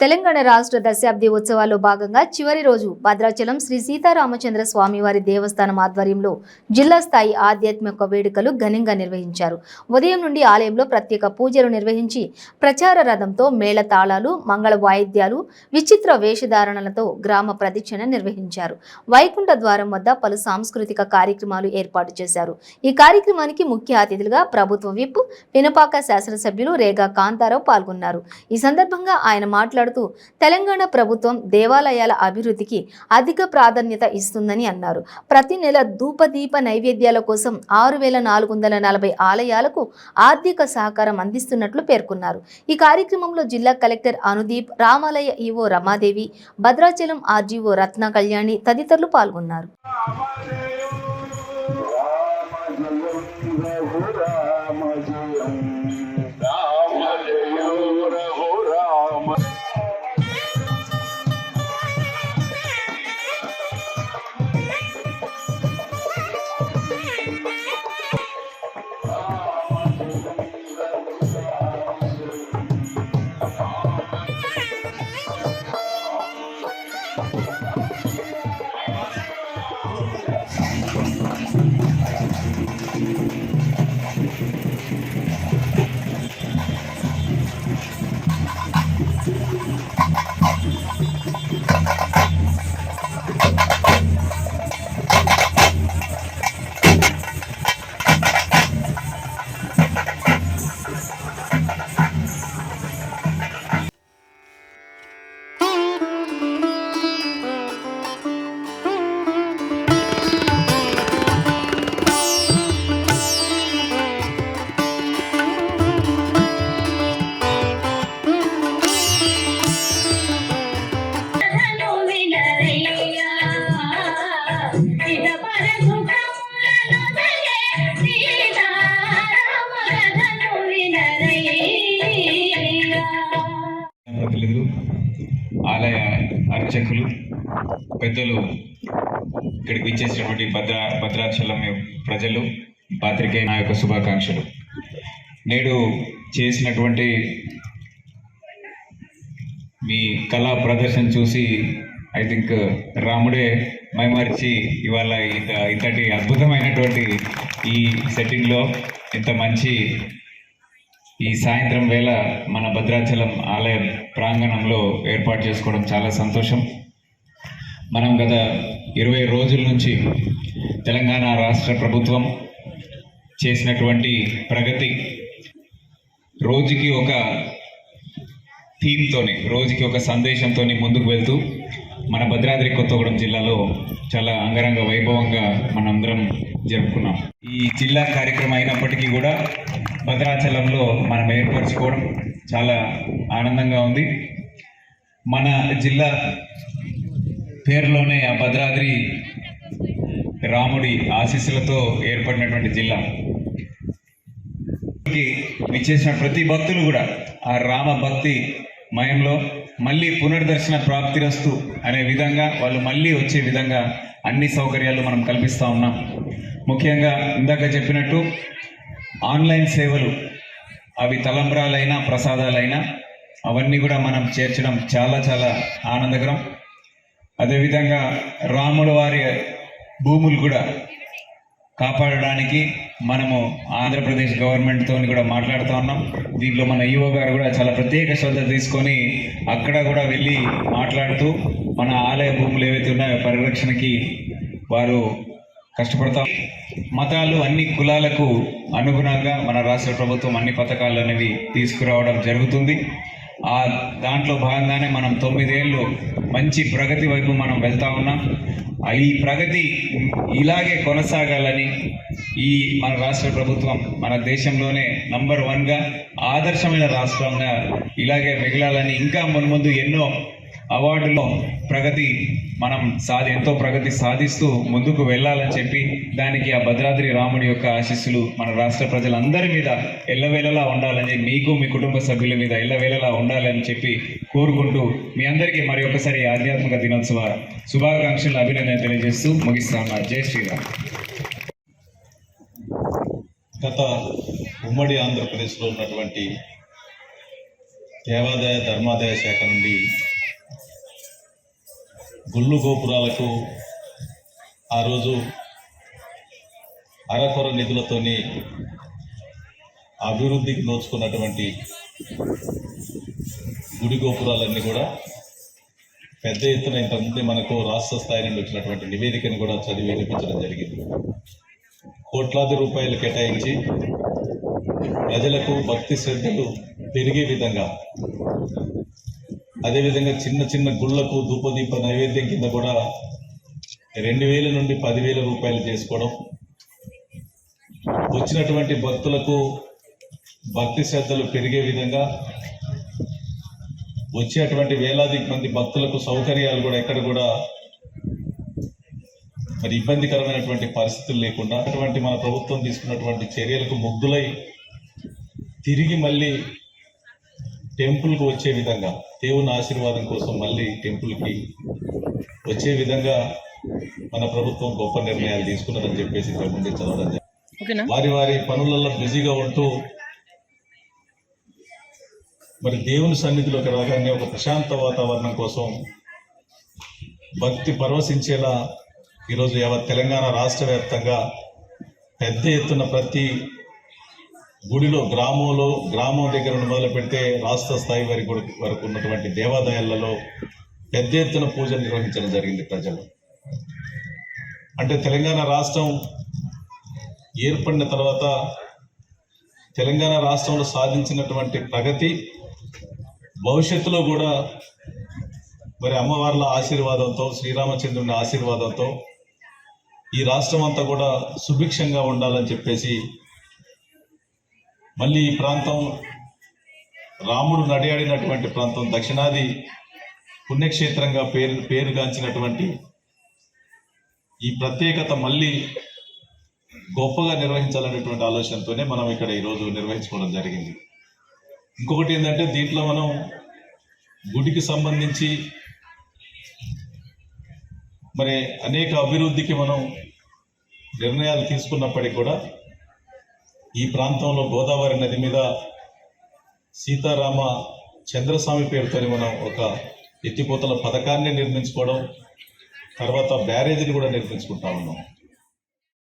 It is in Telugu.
తెలంగాణ రాష్ట్ర దశాబ్ది ఉత్సవాల్లో భాగంగా చివరి రోజు భద్రాచలం శ్రీ సీతారామచంద్ర స్వామివారి దేవస్థానం ఆధ్వర్యంలో జిల్లా స్థాయి ఆధ్యాత్మిక వేడుకలు ఘనంగా నిర్వహించారు. ఉదయం నుండి ఆలయంలో ప్రత్యేక పూజలు నిర్వహించి ప్రచార రథంతో మేళ తాళాలు మంగళ వాయిద్యాలు విచిత్ర వేషధారణలతో గ్రామ ప్రదక్షిణ నిర్వహించారు. వైకుంఠ ద్వారం వద్ద పలు సాంస్కృతిక కార్యక్రమాలు ఏర్పాటు చేశారు. ఈ కార్యక్రమానికి ముఖ్య అతిథులుగా ప్రభుత్వ విప్ పినపాక శాసనసభ్యులు రేగా కాంతారావు పాల్గొన్నారు. ఈ సందర్భంగా ఆయన మాట్లాడుతూ తెలంగాణ ప్రభుత్వం దేవాలయాల అభివృద్ధికి అధిక ప్రాధాన్యత ఇస్తుందని అన్నారు. ప్రతి నెల ధూపదీప నైవేద్యాల కోసం ఆరు వేల నాలుగు వందల నలభై ఆలయాలకు ఆర్థిక సహకారం అందిస్తున్నట్లు పేర్కొన్నారు. ఈ కార్యక్రమంలో జిల్లా కలెక్టర్ అనుదీప్ రామాలయ ఈవో రమాదేవి భద్రాచలం ఆర్జీఓ రత్న కళ్యాణి తదితరులు పాల్గొన్నారు. సీతారామ ఆలయ అర్చకులు పెద్దలు ఇక్కడికి ఇచ్చేసినటువంటి భద్ర భద్రాచలం ప్రజలు పాత్రికేయ నా యొక్క శుభాకాంక్షలు. నేడు చేసినటువంటి మీ కళా ప్రదర్శన చూసి ఐ థింక్ రాముడే మైమరిచి ఇవాళ ఇంత ఇంతటి అద్భుతమైనటువంటి ఈ సెట్టింగ్లో ఇంత మంచి ఈ సాయంత్రం వేళ మన భద్రాచలం ఆలయ ప్రాంగణంలో ఏర్పాటు చేసుకోవడం చాలా సంతోషం. మనం గత ఇరవై రోజుల నుంచి తెలంగాణ రాష్ట్ర ప్రభుత్వం చేసినటువంటి ప్రగతి రోజుకి ఒక థీమ్తోని రోజుకి ఒక సందేశంతోని ముందుకు వెళ్తూ మన భద్రాద్రి కొత్తగూడెం జిల్లాలో చాలా అంగరంగ వైభవంగా మనందరం జరుపుకున్నాం. ఈ జిల్లా కార్యక్రమం అయినప్పటికీ కూడా భద్రాచలంలో మనం ఏర్పరచుకోవడం చాలా ఆనందంగా ఉంది. మన జిల్లా పేరులోనే ఆ భద్రాద్రి రాముడి ఆశీస్సులతో ఏర్పడినటువంటి జిల్లా. విచ్చేసిన ప్రతి భక్తులు కూడా ఆ రామ భక్తి మయంలో మళ్ళీ పునర్దర్శన ప్రాప్తిరస్తు అనే విధంగా వాళ్ళు మళ్ళీ వచ్చే విధంగా అన్ని సౌకర్యాలు మనం కల్పిస్తూ ఉన్నాం. ముఖ్యంగా ఇందాక చెప్పినట్టు ఆన్లైన్ సేవలు అవి తలంబ్రాలైనా ప్రసాదాలైనా అవన్నీ కూడా మనం చేర్చడం చాలా చాలా ఆనందకరం. అదేవిధంగా రాముల వారి భూములు కూడా కాపాడడానికి మనము ఆంధ్రప్రదేశ్ గవర్నమెంట్తో కూడా మాట్లాడుతూ ఉన్నాం. దీంట్లో మన ఈఓ గారు కూడా చాలా ప్రత్యేక శ్రద్ధ తీసుకొని అక్కడ కూడా వెళ్ళి మాట్లాడుతూ మన ఆలయ భూములు ఏవైతే ఉన్నాయో పరిరక్షణకి వారు కష్టపడతాం మతాలు అన్ని కులాలకు అనుగుణంగా మన రాష్ట్ర ప్రభుత్వం అన్ని పథకాలు అనేవి తీసుకురావడం జరుగుతుంది. ఆ దాంట్లో భాగంగానే మనం తొమ్మిదేళ్ళు మంచి ప్రగతి వైపు మనం వెళ్తా ఉన్నాం. ఈ ప్రగతి ఇలాగే కొనసాగాలని ఈ మన రాష్ట్ర ప్రభుత్వం మన దేశంలోనే నంబర్ వన్గా ఆదర్శమైన రాష్ట్రంగా ఇలాగే మిగలాలని ఇంకా మున్ముందు ఎన్నో అవార్డులో ప్రగతి మనం సాధి ఎంతో ప్రగతి సాధిస్తూ ముందుకు వెళ్ళాలని చెప్పి దానికి ఆ భద్రాద్రి రాముడి యొక్క ఆశీస్సులు మన రాష్ట్ర ప్రజలందరి మీద ఎల్లవేళలా ఉండాలని మీకు మీ కుటుంబ సభ్యుల మీద ఎల్లవేళలా ఉండాలని చెప్పి కోరుకుంటూ మీ అందరికీ మరి ఒకసారి ఆధ్యాత్మిక దినోత్సవ శుభాకాంక్షలు అభినందన తెలియజేస్తూ ముగిస్తాను. జై శ్రీరామ్. గత ఉమ్మడి ఆంధ్రప్రదేశ్లో ఉన్నటువంటి దేవాదాయ ధర్మాదాయ శాఖ నుండి గుళ్ళు గోపురాలకు ఆ రోజు అరకొర నిధులతోని అభివృద్ధికి నోచుకున్నటువంటి గుడి గోపురాలన్నీ కూడా పెద్ద ఎత్తున ఇంతకుముందే మనకు రాష్ట్ర స్థాయి నుండి వచ్చినటువంటి నివేదికను కూడా చదివి వినిపించడం జరిగింది. కోట్లాది రూపాయలు కేటాయించి ప్రజలకు భక్తి శ్రద్ధలు పెరిగే విధంగా అదేవిధంగా చిన్న చిన్న గుళ్ళకు ధూపదీప నైవేద్యం కింద కూడా రెండు వేల నుండి పదివేల రూపాయలు చేసుకోవడం. వచ్చినటువంటి భక్తులకు భక్తి శ్రద్ధలు పెరిగే విధంగా వచ్చేటువంటి వేలాది మంది భక్తులకు సౌకర్యాలు కూడా ఎక్కడ కూడా మరి ఇబ్బందికరమైనటువంటి పరిస్థితులు లేకుండా అటువంటి మన ప్రభుత్వం తీసుకున్నటువంటి చర్యలకు ముగ్గులై తిరిగి మళ్ళీ టెంపుల్కి వచ్చే విధంగా దేవుని ఆశీర్వాదం కోసం మళ్ళీ టెంపుల్కి వచ్చే విధంగా మన ప్రభుత్వం గొప్ప నిర్ణయాలు తీసుకున్నదని చెప్పేసి ముందు చదవడం వారి వారి పనులలో బిజీగా ఉంటూ మరి దేవుని సన్నిధిలోకి రాగానే ఒక ప్రశాంత వాతావరణం కోసం భక్తి పరవశించేలా ఈరోజు యావత్ తెలంగాణ రాష్ట్ర వ్యాప్తంగా పెద్ద ఎత్తున ప్రతి గుడిలో గ్రామంలో గ్రామం దగ్గర నుండి మొదలు పెడితే రాష్ట్ర స్థాయి వరకు వరకు ఉన్నటువంటి దేవాలయాలలో పెద్ద ఎత్తున పూజలు నిర్వహించడం జరిగింది ప్రజలు. అంటే తెలంగాణ రాష్ట్రం ఏర్పడిన తర్వాత తెలంగాణ రాష్ట్రంలో సాధించినటువంటి ప్రగతి భవిష్యత్తులో కూడా మరి అమ్మవార్ల ఆశీర్వాదంతో శ్రీరామచంద్రుని ఆశీర్వాదంతో ఈ రాష్ట్రం అంతా కూడా సుభిక్షంగా ఉండాలని చెప్పేసి మళ్ళీ ఈ ప్రాంతం రాముడు నడియాడినటువంటి ప్రాంతం దక్షిణాది పుణ్యక్షేత్రంగా పేరు పేరుగాంచినటువంటి ఈ ప్రత్యేకత మళ్ళీ గొప్పగా నిర్వహించాలనేటువంటి ఆలోచనతోనే మనం ఇక్కడ ఈరోజు నిర్వహించుకోవడం జరిగింది. ఇంకొకటి ఏంటంటే దీంట్లో మనం గుడికి సంబంధించి మరి అనేక అభివృద్ధికి మనం నిర్ణయాలు తీసుకున్నప్పటికీ కూడా ఈ ప్రాంతంలో గోదావరి నది మీద సీతారామ చంద్రస్వామి పేరుతో మనం ఒక ఎత్తిపోతల పథకాన్ని నిర్మించుకోవడం తర్వాత బ్యారేజీని కూడా నిర్మించుకుంటా ఉన్నాం.